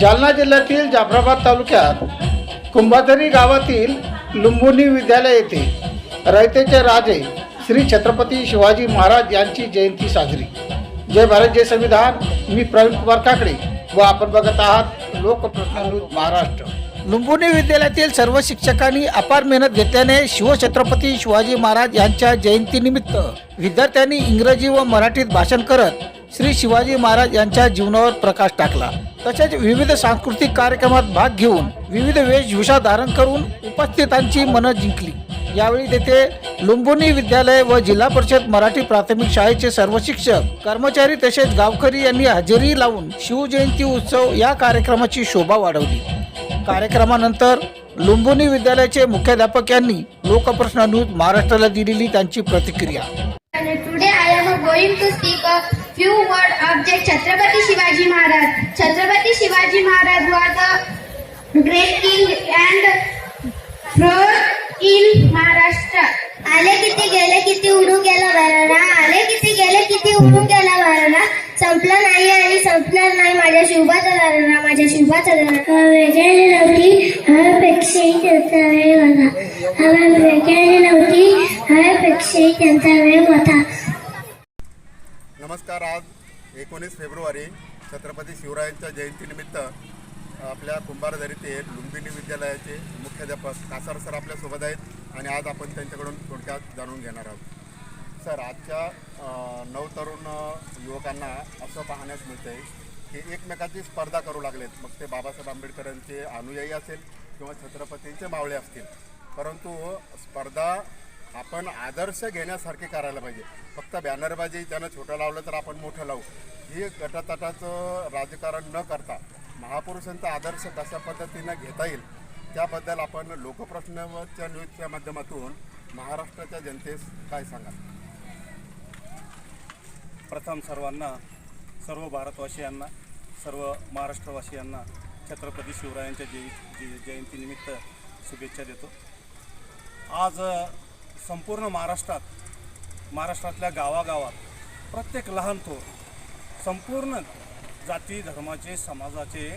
जालना जिल्ह्यातील जाफराबाद तालुक्यात कुंभाधरी गावातील लुंबुनी विद्यालय येथे रयतेचे राजे श्री छत्रपती शिवाजी महाराज यांची जयंती साजरी. जय भारत जय संविधान. मी प्रवीण कुमार काकडे व आपण बघत आहात लोकप्रश्न महाराष्ट्र. लुंबुनी विद्यालयातील सर्व शिक्षकांनी अपार मेहनत घेतल्याने शिवछत्रपती शिवाजी महाराज यांच्या जयंतीनिमित्त विद्यार्थ्यांनी इंग्रजी व मराठीत भाषण करत श्री शिवाजी महाराज यांच्या जीवनावर प्रकाश टाकला. तसेच विविध सांस्कृतिक कार्यक्रमात भाग घेऊन विविध वेशभूषा धारण करून उपस्थितांची मनं जिंकली. यावेळी तेथे लुंबुनी विद्यालय व जिल्हा परिषद मराठी प्राथमिक शाळेचे सर्व शिक्षक कर्मचारी तसेच गावकरी यांनी हजेरी लावून शिवजयंती उत्सव या कार्यक्रमाची शोभा वाढवली. कार्यक्रमानंतर लुंबुनी विद्यालयाचे मुख्याध्यापक यांनी लोकप्रश्न न्यूज महाराष्ट्राला दिलेली त्यांची प्रतिक्रिया. फ्यू वर्ड ऑफ जे Chhatrapati Shivaji Maharaj Chhatrapati Shivaji Maharaj was a great king and in Maharashtra आले किती गेले किती उडून गेलं वारणा आले किती गेले किती उडून गेला वारणा संपलं नाही आणि संपणार नाही माझ्या शिवबाचा वारणा माझ्या शिवबाचा वारणा वेगळे नव्हती हा पेक्षाही त्यांचा वेळ होता. हा वेगळे नव्हती हा पेक्षाही त्यांचा वेळ होता. नमस्कार आज एकोणीस फेब्रुवारी छत्रपती शिवरायांच्या जयंतीनिमित्त आपल्या कुंभारदरी लुंबिनी विद्यालयाचे मुख्याध्यापक कासार सर आपल्यासोबत आहेत आणि आज आपण त्यांच्याकडून थोडक्यात जाणून घेणार आहोत. सर आजच्या नऊ नवतरुण युवकांना असं पाहण्यास मिळतंय की एकमेकांची स्पर्धा करू लागलेत. मग ते बाबासाहेब आंबेडकरांचे अनुयायी असेल किंवा छत्रपतींचे मावळे असतील. परंतु स्पर्धा आपण आदर्श घेण्यासारखे करायला पाहिजे. फक्त बॅनरबाजी त्यानं छोटं लावलं तर आपण मोठं लावू. हे गटातटाचं राजकारण न करता महापुरुषांचा आदर्श कशा पद्धतीनं घेता येईल त्याबद्दल आपण लोकप्रश्नच्या न्यूजच्या माध्यमातून महाराष्ट्राच्या जनतेस काय सांगाल? प्रथम सर्वांना सर्व भारतवासियांना सर्व महाराष्ट्रवासियांना छत्रपती शिवरायांच्या जय जयंतीनिमित्त शुभेच्छा देतो. आज संपूर्ण महाराष्ट्रात महाराष्ट्रातल्या गावागावात प्रत्येक लहान थोर संपूर्ण जाती धर्माचे समाजाचे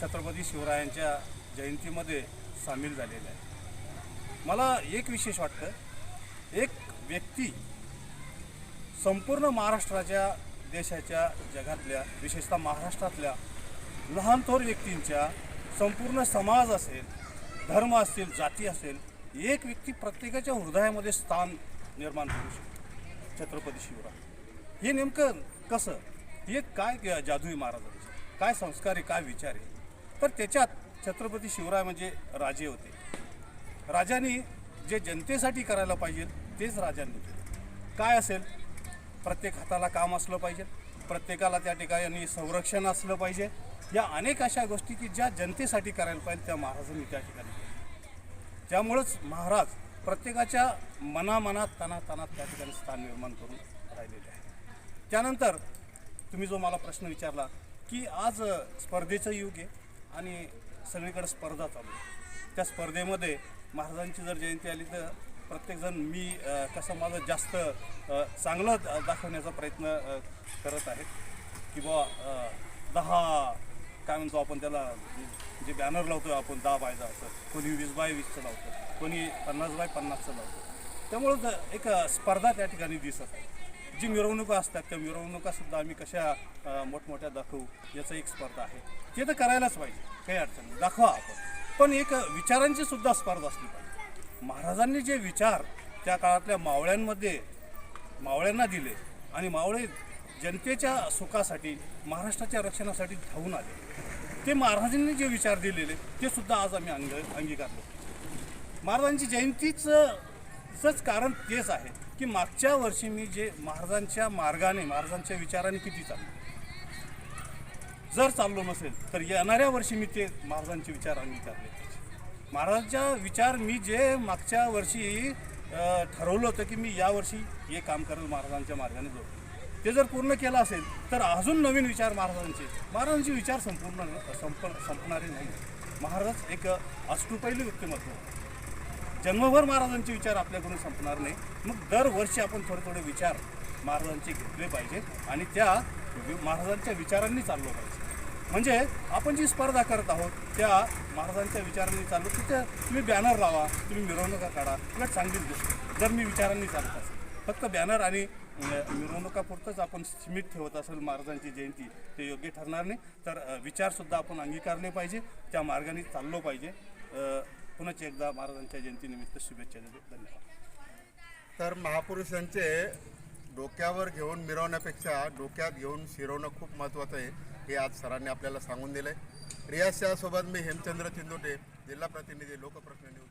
छत्रपती शिवरायांच्या जयंतीमध्ये सामील झालेले आहे मला एक विशेष वाटतं एक व्यक्ती संपूर्ण महाराष्ट्राच्या देशाच्या जगातल्या विशेषतः महाराष्ट्रातल्या लहान थोर व्यक्तींच्या संपूर्ण समाज असेल धर्म असतील जाती असेल एक व्यक्ती प्रत्येकाच्या हृदयामध्ये स्थान निर्माण करू शकतो. छत्रपती शिवराय. हे नेमकं कसं? हे काय जादूई महाराजांचे? काय संस्कार आहे? काय विचार आहे? तर त्याच्यात छत्रपती शिवराय म्हणजे राजे होते. राजांनी जे जनतेसाठी करायला पाहिजे तेच राजांनी केलं. काय असेल? प्रत्येक हाताला काम असलं पाहिजे. प्रत्येकाला त्या ठिकाणी संरक्षण असलं पाहिजे. या अनेक अशा गोष्टी की ज्या जनतेसाठी करायला पाहिजे त्या महाराजांनी त्या ठिकाणी केल्या. त्यामुळंच महाराज प्रत्येकाच्या मनामनात तनात तनात त्या ठिकाणी स्थान निर्माण करून राहिलेले आहे. त्यानंतर तुम्ही जो मला प्रश्न विचारला की आज स्पर्धेचं युग आहे आणि सगळीकडे स्पर्धा चालू आहे. त्या स्पर्धेमध्ये महाराजांची जर जयंती आली तर प्रत्येकजण मी कसं माझं जास्त चांगलं दा- दाखवण्याचा प्रयत्न करत आहे की बुवा दहा काय म्हणतो आपण त्याला जे बॅनर लावतो आपण दहा बायचा असं. कोणी वीस बाय वीसचं लावतं कोणी पन्नास बाय पन्नासचं लावतं त्यामुळं एक स्पर्धा त्या ठिकाणी दिसत आहे. जी मिरवणुका असतात त्या मिरवणुकासुद्धा आम्ही कशा मोठमोठ्या दाखवू याचं एक स्पर्धा आहे. ते तर करायलाच पाहिजे काही अडचण नाही. दाखवा आपण. पण एक विचारांची सुद्धा स्पर्धा असली पाहिजे. महाराजांनी जे विचार त्या काळातल्या मावळ्यांमध्ये मावळ्यांना दिले आणि मावळे जनतेच्या सुखासाठी महाराष्ट्राच्या रक्षणासाठी धावून आले. ते महाराजांनी जे विचार दिलेले ते सुद्धा आज आम्ही अंग अंगीकारलो. महाराजांची जयंतीचंच कारण तेच आहे की मागच्या वर्षी मी जे महाराजांच्या मार्गाने महाराजांच्या विचाराने किती चाललो. जर चाललो नसेल तर येणाऱ्या वर्षी मी ते महाराजांचे विचार अंगीकारले. महाराजांचा महाराजांच्या विचार मी जे मागच्या वर्षी ठरवलं होतं की मी यावर्षी हे काम करेल महाराजांच्या मार्गाने जोड ते जर पूर्ण केलं असेल तर अजून नवीन विचार महाराजांचे. महाराजांचे विचार संपूर्ण संप संपणारे नाही. महाराज एक अष्टुपैली व्यक्तिमत्व. जन्मभर महाराजांचे विचार आपल्याकडून संपणार नाही. मग दरवर्षी आपण थोडे थोडे विचार महाराजांचे घेतले पाहिजे आणि त्या महाराजांच्या विचारांनी चाललो पाहिजे. म्हणजे आपण जी स्पर्धा करत आहोत त्या महाराजांच्या विचारांनी चाललो तिथे तुम्ही बॅनर लावा तुम्ही मिरवणुका काढा उलट चांगलीच गोष्ट जर मी विचारांनी चालत असेल. फक्त बॅनर आणि मिरवणुकापुरतंच आपण सीमित ठेवत असेल महाराजांची जयंती ते योग्य ठरणार नाही. तर विचारसुद्धा आपण अंगीकारले पाहिजे त्या मार्गाने चाललो पाहिजे. अं, पुन्हा एकदा महाराजांच्या जयंतीनिमित्त शुभेच्छा देतो. धन्यवाद. तर महापुरुषांचे डोक्यावर घेऊन मिरवण्यापेक्षा डोक्यात घेऊन शिरवणं खूप महत्त्वाचं आहे हे आज सरांनी आपल्याला सांगून दिलं आहे रियाज शहासोबत मी हेमचंद्र चिंदोटे जिल्हा प्रतिनिधी लोकप्रश्न न्यूज